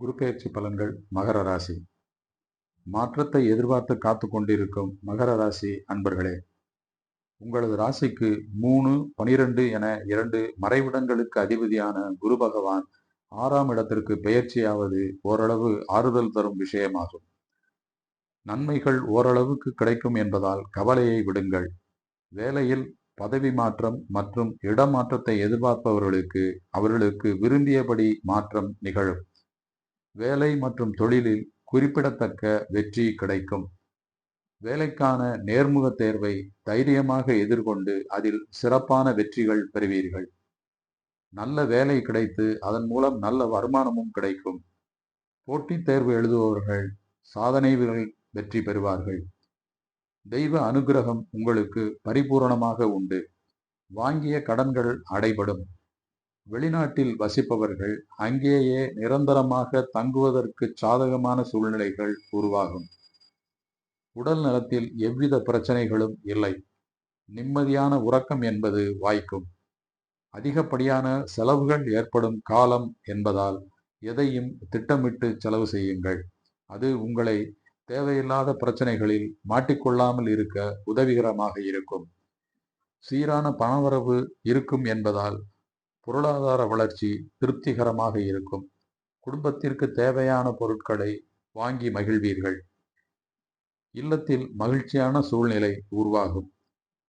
குரு பெயர்ச்சி பலன்கள் மகர ராசி. மாற்றத்தை எதிர்பார்த்து காத்து கொண்டிருக்கும் மகர ராசி அன்பர்களே உங்களது ராசிக்கு மூணு பனிரெண்டு என இரண்டு மறைவிடங்களுக்கு அதிபதியான குரு பகவான் ஆறாம் இடத்திற்கு பெயர்ச்சியாவது ஓரளவு ஆறுதல் தரும் விஷயமாகும். நன்மைகள் ஓரளவுக்கு கிடைக்கும் என்பதால் கவலையை விடுங்கள். வேலையில் பதவி மாற்றம் மற்றும் இடமாற்றத்தை எதிர்பார்ப்பவர்களுக்கு அவர்களுக்கு விரும்பியபடி மாற்றம் நிகழும். வேலை மற்றும் தொழிலில் குறிப்பிடத்தக்க வெற்றி கிடைக்கும். வேலைக்கான நேர்முக தேர்வை தைரியமாக எதிர்கொண்டு அதில் சிறப்பான வெற்றிகள் பெறுவீர்கள். நல்ல வேலை கிடைத்து அதன் மூலம் நல்ல வருமானமும் கிடைக்கும். போட்டித் தேர்வு எழுதுபவர்கள் சாதனைகள் வெற்றி பெறுவார்கள். தெய்வ அனுகிரகம் உங்களுக்கு பரிபூரணமாக உண்டு. வாங்கிய கடன்கள் அடைபடும். வெளிநாட்டில் வசிப்பவர்கள் அங்கேயே நிரந்தரமாக தங்குவதற்கு சாதகமான சூழ்நிலைகள் உருவாகும். உடல் நலத்தில் எவ்வித பிரச்சனைகளும் இல்லை. நிம்மதியான உறக்கம் என்பது வாய்க்கும். அதிகப்படியான செலவுகள் ஏற்படும் காலம் என்பதால் எதையும் திட்டமிட்டு செலவு செய்யுங்கள். அது உங்களை தேவையில்லாத பிரச்சனைகளில் மாட்டிக்கொள்ளாமல் இருக்க உதவிகரமாக இருக்கும். சீரான பணவரவு இருக்கும் என்பதால் பொருளாதார வளர்ச்சி திருப்திகரமாக இருக்கும். குடும்பத்திற்கு தேவையான பொருட்களை வாங்கி மகிழ்வீர்கள். இல்லத்தில் மகிழ்ச்சியான சூழ்நிலை உருவாகும்.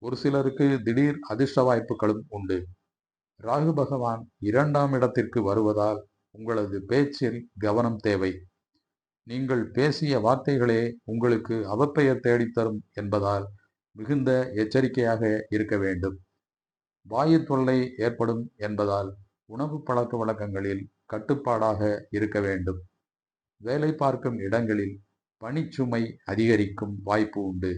ஒரு சிலருக்கு திடீர் அதிர்ஷ்ட வாய்ப்புகளும் உண்டு. ராகு பகவான் இரண்டாம் இடத்திற்கு வருவதால் உங்களது பேச்சில் கவனம் தேவை. நீங்கள் பேசிய வார்த்தைகளே உங்களுக்கு அவப்பெயர் தேடித்தரும் என்பதால் மிகுந்த எச்சரிக்கையாக இருக்க வேண்டும். வாயு தொல்லை ஏற்படும் என்பதால் உணவு பழக்க வழக்கங்களில் கட்டுப்பாடாக இருக்க வேண்டும். வேலை பார்க்கும் இடங்களில் பணிச்சுமை அதிகரிக்கும் வாய்ப்பு உண்டு.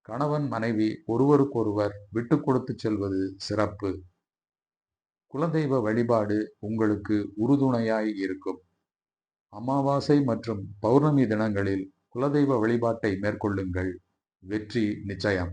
கணவன் மனைவி ஒருவருக்கொருவர் விட்டு கொடுத்து செல்வது சிறப்பு. குலதெய்வ வழிபாடு உங்களுக்கு உறுதுணையாய் இருக்கும். அமாவாசை மற்றும் பௌர்ணமி தினங்களில் குலதெய்வ வழிபாட்டை மேற்கொள்ளுங்கள். வெற்றி நிச்சயம்.